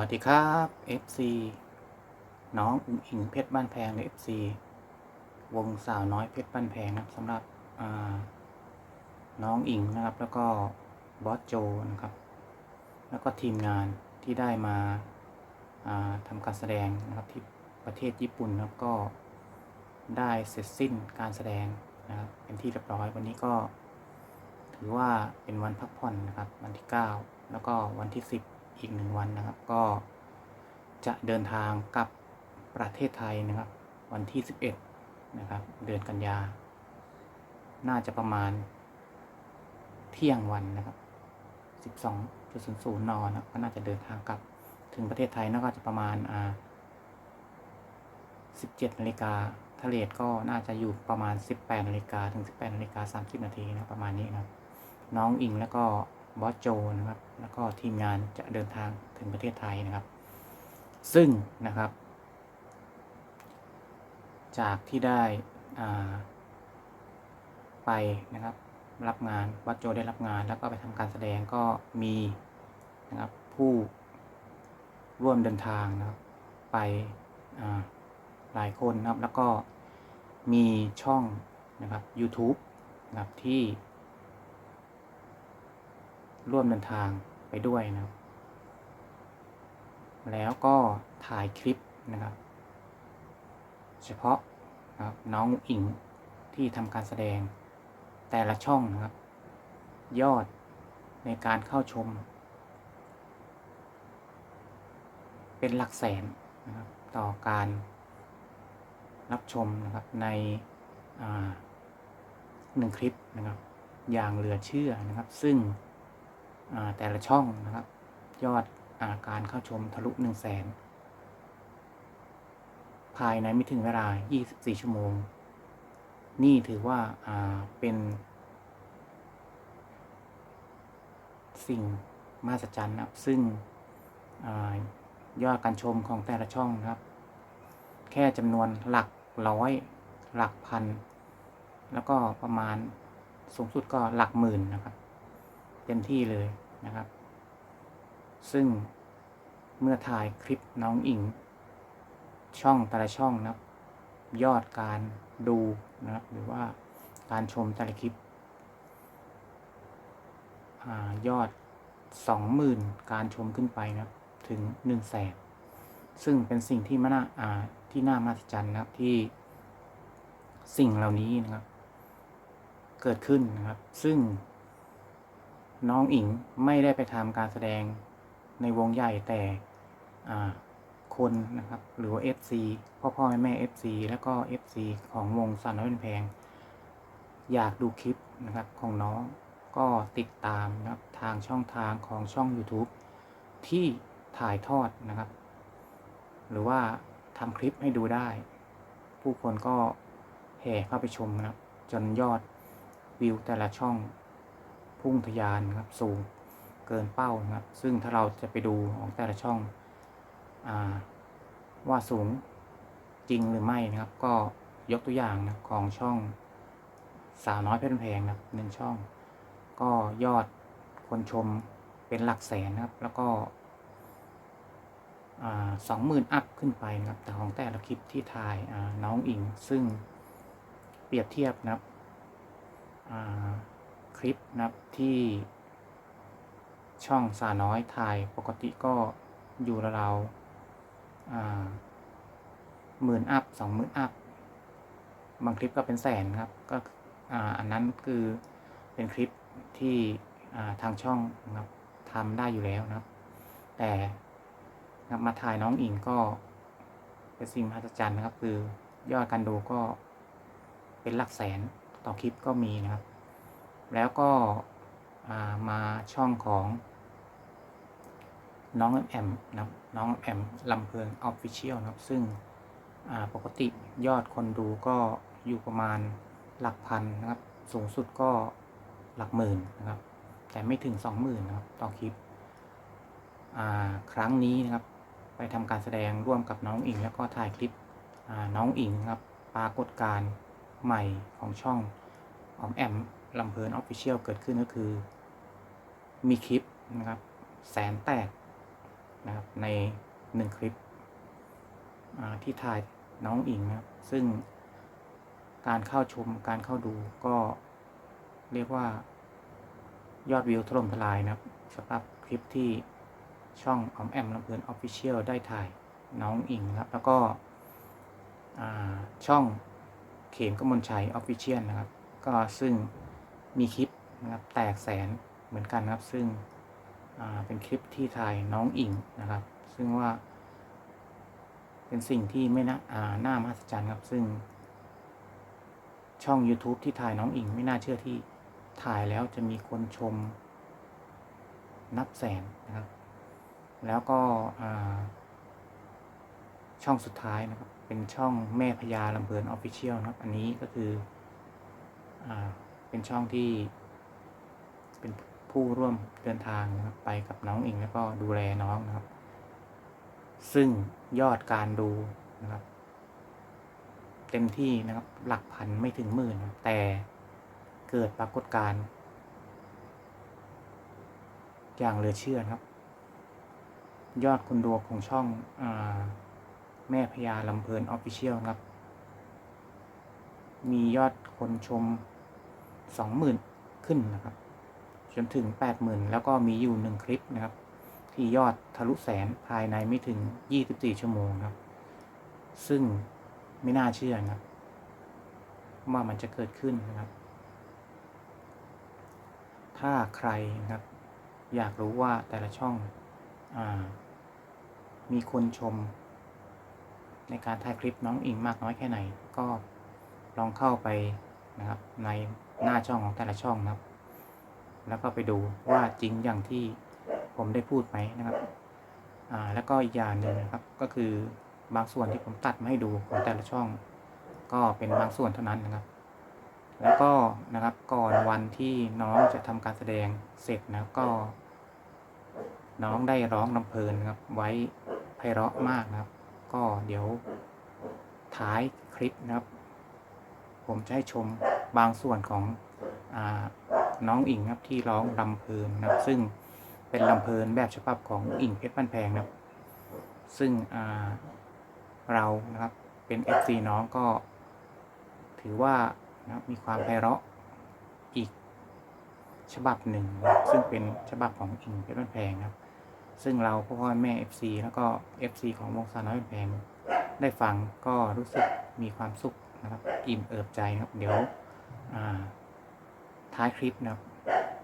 วัสดีครับ FC น้องอุ๋งอิงเพชรบ้านแพงใน FC วงสาวน้อยเพชรบ้านแพงนะครับสำหรับน้องอิงนะครับ แล้วก็บอสโจนะครับ แล้วก็ทีมงานที่ได้มาาทำการแสดงนะครับที่ประเทศญี่ปุ่นนะครับก็ได้เสร็จสิ้นการแสดงนะครับเป็นที่เรียบร้อยวันนี้ก็ ถือว่าเป็นวันพักผ่อนนะครับ วันที่ 9 แล้วก็วันที่ 10 อีกหนึ่งวันนะครับ ก็จะเดินทางกลับประเทศไทยนะครับ วันที่ 11 นะครับ เดือนกันยา น่าจะประมาณเที่ยงวันนะครับ 12.00 นนะก็น่าจะเดินทางกลับถึงประเทศไทยน่าจะประมาณอ่า17นาฬิกาทะเลทก็น่าจะอยู่ประมาณ 18นาฬิกาถึง 18นาฬิกา30นาทีนะประมาณนี้นะน้องอิงแล้วก็ บอสโจนะครับ แล้วก็ทีมงานจะเดินทางถึงประเทศไทยนะครับ ซึ่งนะครับ จากที่ได้อ่าไปนะครับรับงานบอสโจได้รับงาน แล้วก็ไปทำการแสดงก็มีนะครับผู้ร่วมเดินทางนะครับ ไปหลายคนนะครับ แล้วก็มีช่องนะครับ YouTube นะครับที่ ร่วมเดินทางไปด้วยนะครับ แล้วก็ถ่ายคลิปนะครับ เฉพาะนะครับน้องอิงที่ทำการแสดงแต่ละช่องนะครับ ยอดในการเข้าชม เป็นหลักแสนนะครับต่อการรับชมนะครับในหนึ่งคลิปนะครับ อย่างเหลือเชื่อนะครับ ซึ่ง แต่ละช่องนะครับ ยอดอาการเข้าชมทะลุ1 0 0 0 0แสนภายในไม่ถึงเวลา 24 ชั่วโมง นี่ถือว่าาเป็น สิ่งมหัศจรรย์นะครับ ซึ่งอยอดการชมของแต่ละช่องนะครับ แค่จำนวนหลักร้อยหลักพัน แล้วก็ประมาณสูงสุดก็หลักหมื่นนะครับ เต็มที่เลย นะครับ ซึ่งเมื่อถ่ายคลิปน้องอิง ช่องแต่ละช่องนับยอดการดูนะครับหรือว่าการชมแต่ละคลิปอยอด 20,000 การชมขึ้นไปนะครับถึง1 0 0 0 0แสนซึ่งเป็นสิ่งที่น่าอ่าที่น่ามหัศจรรย์นะครับที่สิ่งเหล่านี้นะครับ เกิดขึ้นนะครับ ซึ่ง น้องอิงไม่ได้ไปทำการแสดงในวงใหญ่แต่คนนะครับ หรือว่า FC พ่อพ่อแม่แม่ FC แล้วก็ FC ของวงสาวน้อยเป็นแพง อยากดูคลิปนะครับของน้องก็ติดตามนะครับทางช่องทางของช่อง YouTube ที่ถ่ายทอดนะครับ หรือว่าทำคลิปให้ดูได้ ผู้คนก็แห่เข้าไปชมนะครับ จนยอดวิวแต่ละช่อง พุ่งทะยานครับสูงเกินเป้านะครับซึ่งถ้าเราจะไปดูของแต่ละช่องอว่าสูงจริงหรือไม่นะครับ ก็ยกตัวอย่างนะของช่องสาวน้อยเพชรแพงนะครับหนึ่งช่อง ก็ยอดคนชมเป็นหลักแสนนะครับ แล้วก็สองหมื่นอัพขึ้นไปนะครับ แต่ของแต่ละคลิปที่ถ่ายน้องอิงซึ่งเปรียบเทียบนะครับ ลิปนะครับที่ช่องสาน้อยถ่ายปกติก็อยู่ราวหมื่นอัพสองหมื่นอัพบางคลิปก็เป็นแสนครับก็อันนั้นคือเป็นคลิปที่ทางช่องนะครับทำได้อยู่แล้วนะครับ แต่มาถ่ายน้องอิงก็เป็นสิ่งมหัศจรรย์นะครับ คือยอดการดูก็เป็นหลักแสนต่อคลิปก็มีนะครับ แล้วก็มาช่องของน้องแอมนะน้องแอมลำเพลินออฟฟิเชียลนะครับ ซึ่งปกติยอดคนดูก็อยู่ประมาณหลักพันนะครับ สูงสุดก็หลักหมื่นนะครับ แต่ไม่ถึงสองหมื่นนะครับต่อคลิป ครั้งนี้นะครับ ไปทำการแสดงร่วมกับน้องอิง แล้วก็ถ่ายคลิปน้องอิงครับปรากฏการณ์ใหม่ของช่องออมแอม ลำเพลินออฟฟิเชียลเกิดขึ้นก็คือ มีคลิปนะครับ แสนแตกนะครับในหนึ่งคลิปที่ถ่ายน้องอิงนะครับ ซึ่งการเข้าชมการเข้าดูก็เรียกว่ายอดวิวถล่มทลายนะครับสำหรับคลิปที่ช่องออมแอมลำเพลินออฟฟิเชียลได้ถ่ายน้องอิงนะครับ แล้วก็ช่องเขมกมลชัยออฟฟิเชียลนะครับ ก็ซึ่ง มีคลิปนะครับแตกแสนเหมือนกันนะครับ ซึ่งเป็นคลิปที่ถ่ายน้องอิงนะครับ ซึ่งว่า เป็นสิ่งที่ไม่น่าาน่ามหัศจรรย์ครับ ซึ่ง ช่อง YouTube ที่ถ่ายน้องอิงไม่น่าเชื่อที่ถ่ายแล้วจะมีคนชมนับแสนนะครับ แล้วก็ช่องสุดท้ายนะครับ เป็นช่องแม่พญาลำเพลินออฟฟิเชียลนะครับ อันนี้ก็คืออ เป็นช่องที่ เป็นผู้ร่วมเดินทางนะครับไปกับน้องอิงแล้วก็ดูแลน้องนะครับ ซึ่งยอดการดูนะครับ เต็มที่นะครับ หลักพันไม่ถึงหมื่น แต่เกิดปรากฏการณ์อย่างเหลือเชื่อนะครับ ยอดคนดูของช่องอแม่พญาลำเพลินออฟฟิเชียลครับ มียอดคนชม สองหมื่นขึ้นนะครับ จนถึงแปดหมื่นแล้วก็มีอยู่หนึ่งคลิปนะครับ ที่ยอดทะลุแสนภายในไม่ถึง24ชั่วโมงครับ ซึ่งไม่น่าเชื่อนะครับว่ามันจะเกิดขึ้นนะครับ ถ้าใครนะครับ อยากรู้ว่าแต่ละช่องอามีคนชม ในการถ่ายคลิปน้องอิงมากน้อยแค่ไหน ก็ลองเข้าไป นะครับ ในหน้าช่องของแต่ละช่องนะครับ แล้วก็ไปดูว่าจริงอย่างที่ผมได้พูดไหมนะครับอ่าแล้วก็อีกอย่างหนึ่งนะครับ ก็คือบางส่วนที่ผมตัดมาให้ดูของแต่ละช่อง ก็เป็นบางส่วนเท่านั้นนะครับ แล้วก็นะครับก่อนวันที่น้องจะทำการแสดงเสร็จนะก็ น้องได้ร้องลำเพลินนะครับ ไว้ไพเราะมากนะครับ ก็เดี๋ยวท้ายคลิปนะครับ ผมจะให้ชมบางส่วนของอน้องอิงครับที่ร้องลำเพลินนะครับ ซึ่งเป็นลำเพลินแบบฉบับของอิงเพชรบ้านแพงนะครับ ซึ่งอ่าเรานะครับเป็น FC น้องก็ถือว่านะมีความไพเราะอีกฉบับหนึ่งนะซึ่งเป็นฉบับของอิงเพชรบ้านแพงนะครับ ซึ่งเราพ่อพ่อแม่ FC แล้วก็ FC ของวงสาวน้อยแพงได้ฟังก็รู้สึกมีความสุข นะครับ อิ่มเอิบใจนะครับ เดี๋ยวท้ายคลิปนะครับ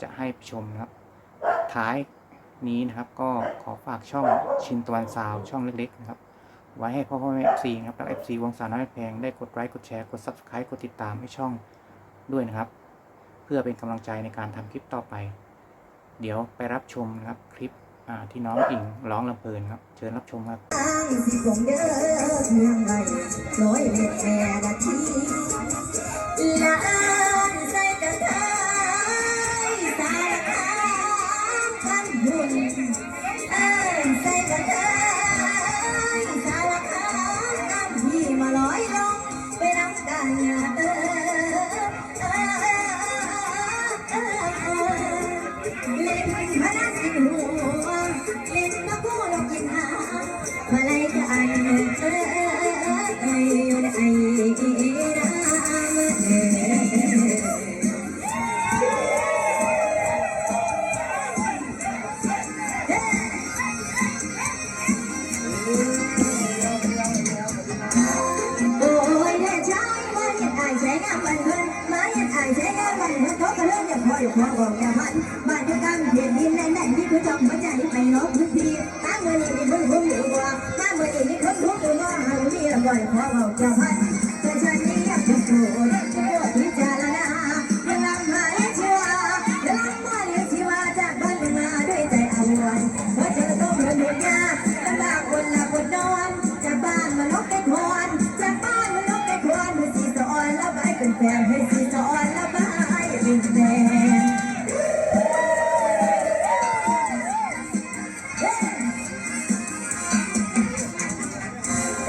จะให้ชมนะครับ ท้ายนี้นะครับ ก็ขอฝากช่องชินตะวันซาวช่องเล็กๆนะครับ ไว้ให้พ่อพ่อแม่ FC นะครับแล้ว FC วงสาวน้อยแพงได้กดไลค์กดแชร์กด Subscribe กดติดตามให้ช่องด้วยนะครับ เพื่อเป็นกำลังใจในการทำคลิปต่อไป เดี๋ยวไปรับชมนะครับคลิปที่น้องอิงร้องลำเพลินครับ เชิญรับชมครับ สิคงเด้อเมืองไว้ร้อยเล็ดแม่นาทีลา น้านมันเพิ่นมาเห็นไอ้ใช้ามันเพิ่นเขาก็เริ่มอยากพออยกพอบอกแกมันบ้านอยู่กลางเห็นดินแนนั้นนี่คือจอมหัวใจไปนอ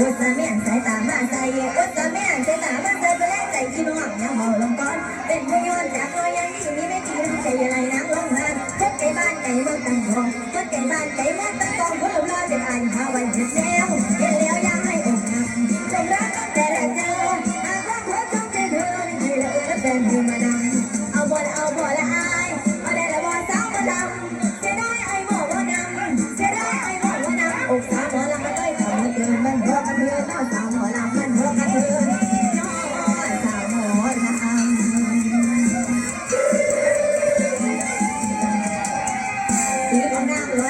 อุตส่าห์แม่งสายตามาใจเยอุตส่าห์แม่งสายตามาใจไปแลกใจที่น้องน้ำหอลงก้อนเป็นพยอนจากรอยยังนี่มีไม่ทีใจอะไรน้ำลงมาพดก่บ้านไก่เมืองตังทองพดก่บ้านไก่เมืองตังทองผู้รอจะอ่านหาวันเห็ดแล้วเห็นแล้วยังให้อกหักจงรักตั้งแต่แรกเจออาความหัวใจเธอไม่เคยลือเป็นธรรมดา เดี๋ยวเอาหน้าร้อ